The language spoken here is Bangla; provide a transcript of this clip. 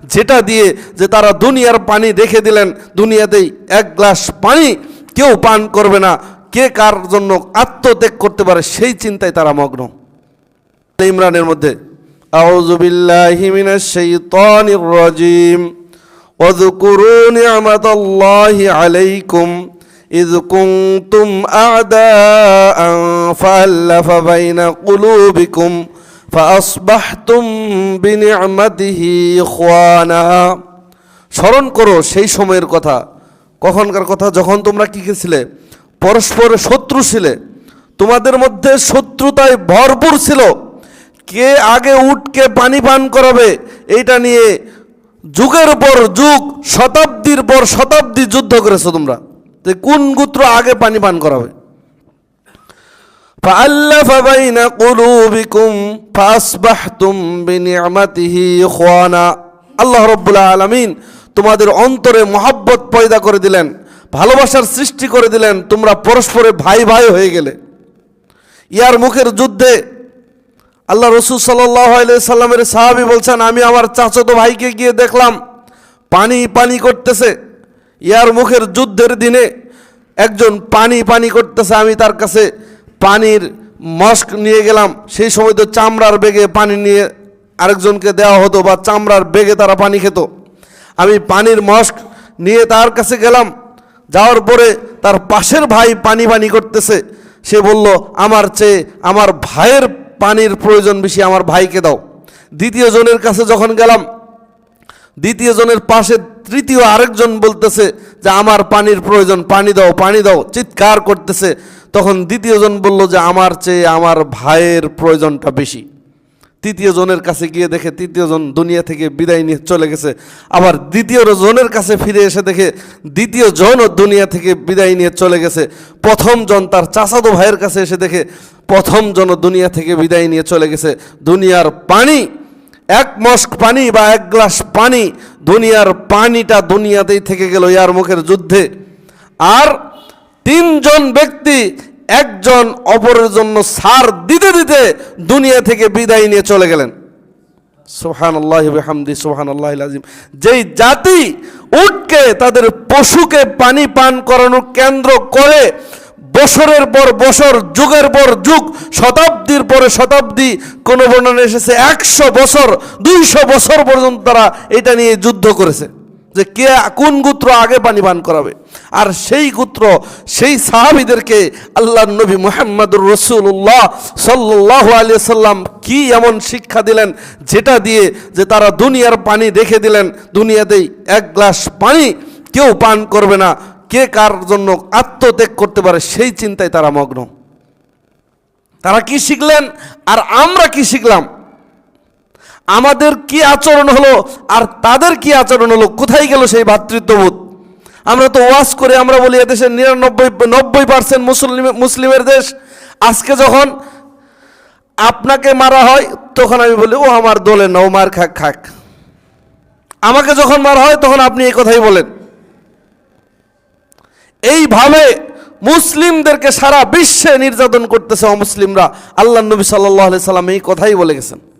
যেটা দিয়ে যে তারা দুনিয়ার পানি রেখে দিলেন দুনিয়াতেই এক গ্লাস পানি কেউ পান করবে না কে কার জন্য আত্মত্যাগ করতে পারে সেই চিন্তায় তারা মগ্ন ইমরানের মধ্যে আউযু বিল্লাহি মিনাশ শাইতানির রাজিম واذكروا نعمة الله عليكم إذ كنتم أعداء فألف بين قلوبكم فأصبحتم بنعمته إخوانا স্মরণ করো সেই সময়ের কথা। কখনকার কথা যখন তোমরা কি ছিলে পরস্পর শত্রু ছিলে। তোমাদের মধ্যে শত্রুতায় ভরপুর ছিল। কে আগে উঠকে পানি পান করাবে, এইটা নিয়ে যুগের পর যুগ, শতাব্দীর পর শতাব্দী যুদ্ধ করেছ তোমরা। যে কোন গোত্র আগে পানি পান করাবে? فألف بين قلوبكم فأصبحتم بنعمته إخوانا আল্লাহ রব্বুল আলমিন তোমাদের অন্তরে মহাব্বত পয়দা করে দিলেন ভালোবাসার সৃষ্টি করে দিলেন তোমরা পরস্পরে ভাই ভাই হয়ে গেলে ইয়ার মুখের যুদ্ধে আল্লাহ রসুল সাল্লামের সাহাবি বলছেন আমি আমার চাচতো ভাইকে গিয়ে দেখলাম পানি পানি করতেছে ইয়ার মুখের যুদ্ধের দিনে একজন পানি পানি করতেছে আমি তার কাছে পানির মস্ক নিয়ে গেলাম। সেই সময় তো চামড়ার বেগে পানি নিয়ে আরেকজনকে দেওয়া হতো বা চামড়ার বেগে তারা পানি খেত। আমি পানির মস্ক নিয়ে তার কাছে গেলাম। যাওয়ার পরে তার পাশের ভাই পানি পানি করতেছে। সে বলল, আমার চেয়ে আমার ভাইয়ের পানির প্রয়োজন বেশি, আমার ভাইকে দাও। দ্বিতীয় জনের কাছে যখন গেলাম দ্বিতীয় জনের পাশে তৃতীয় আরেকজন বলতেছে যে, আমার পানির প্রয়োজন, পানি দাও পানি দাও। চিৎকার করতেছে। তখন দ্বিতীয়জন বলল যে, আমার চেয়ে আমার ভাইয়ের প্রয়োজনটা বেশি। তৃতীয় জনের কাছে গিয়ে দেখে তৃতীয় জন দুনিয়া থেকে বিদায় নিয়ে চলে গেছে। আবার দ্বিতীয় জনের কাছে ফিরে এসে দেখে দ্বিতীয় জনও দুনিয়া থেকে বিদায় নিয়ে চলে গেছে। প্রথম জন তার চাচাতো ভাইয়ের কাছে এসে দেখে প্রথম জন দুনিয়া থেকে বিদায় নিয়ে চলে গেছে। দুনিয়ার পানি এক মস্ক পানি বা এক গ্লাস পানি, দুনিয়ার পানিটা দুনিয়াতেই থেকে গেল ইয়ার মুখের যুদ্ধে। আর তিনজন ব্যক্তি একজন অপরের জন্য সার দিতে দিতে দুনিয়া থেকে বিদায় নিয়ে চলে গেলেন। সোহান আল্লাহ হামদি সোহান আল্লাহ আজিম যেই জাতি উটকে, তাদের পশুকে পানি পান করানোর কেন্দ্র করে বছরের পর বছর, যুগের পর যুগ, শতাব্দীর পরে শতাব্দী, কোনো বর্ণনা এসেছে? একশো বছর, দুইশো বছর পর্যন্ত তারা এটা নিয়ে যুদ্ধ করেছে। যে কে, কোন গুত্র আগে পানি পান করাবে? আর সেই গুত্র, সেই সাহাবিদেরকে আল্লাহ নবী মোহাম্মদুর রসুল্লাহ সাল্লাহ আলিয়া সাল্লাম কি এমন শিক্ষা দিলেন, যেটা দিয়ে যে তারা দুনিয়ার পানি রেখে দিলেন, দুনিয়াতেই এক গ্লাস পানি কেউ পান করবে না। কে কার জন্য আত্মত্যাগ করতে পারে সেই চিন্তায় তারা মগ্ন। তারা কি শিখলেন আর আমরা কি শিখলাম? আমাদের কি আচরণ হলো আর তাদের কি আচরণ হলো? কোথায় গেল সেই ভ্রাতৃত্ববোধ আমরা তো ওয়াজ করে, আমরা বলি এদেশের নিরানব্বই, নব্বই পার্সেন্ট মুসলিম, মুসলিমের দেশ। আজকে যখন আপনাকে মারা হয়, তখন আমি বলি, ও আমার দোলে না ও মার খাক খাক। আমাকে যখন মারা হয়, তখন আপনি এই কথাই বলেন। এইভাবে মুসলিমদেরকে সারা বিশ্বে নির্যাতন করতেছে অমুসলিমরা। আল্লাহ নবী সাল্লাহ সাল্লাম এই কথাই বলে গেছেন।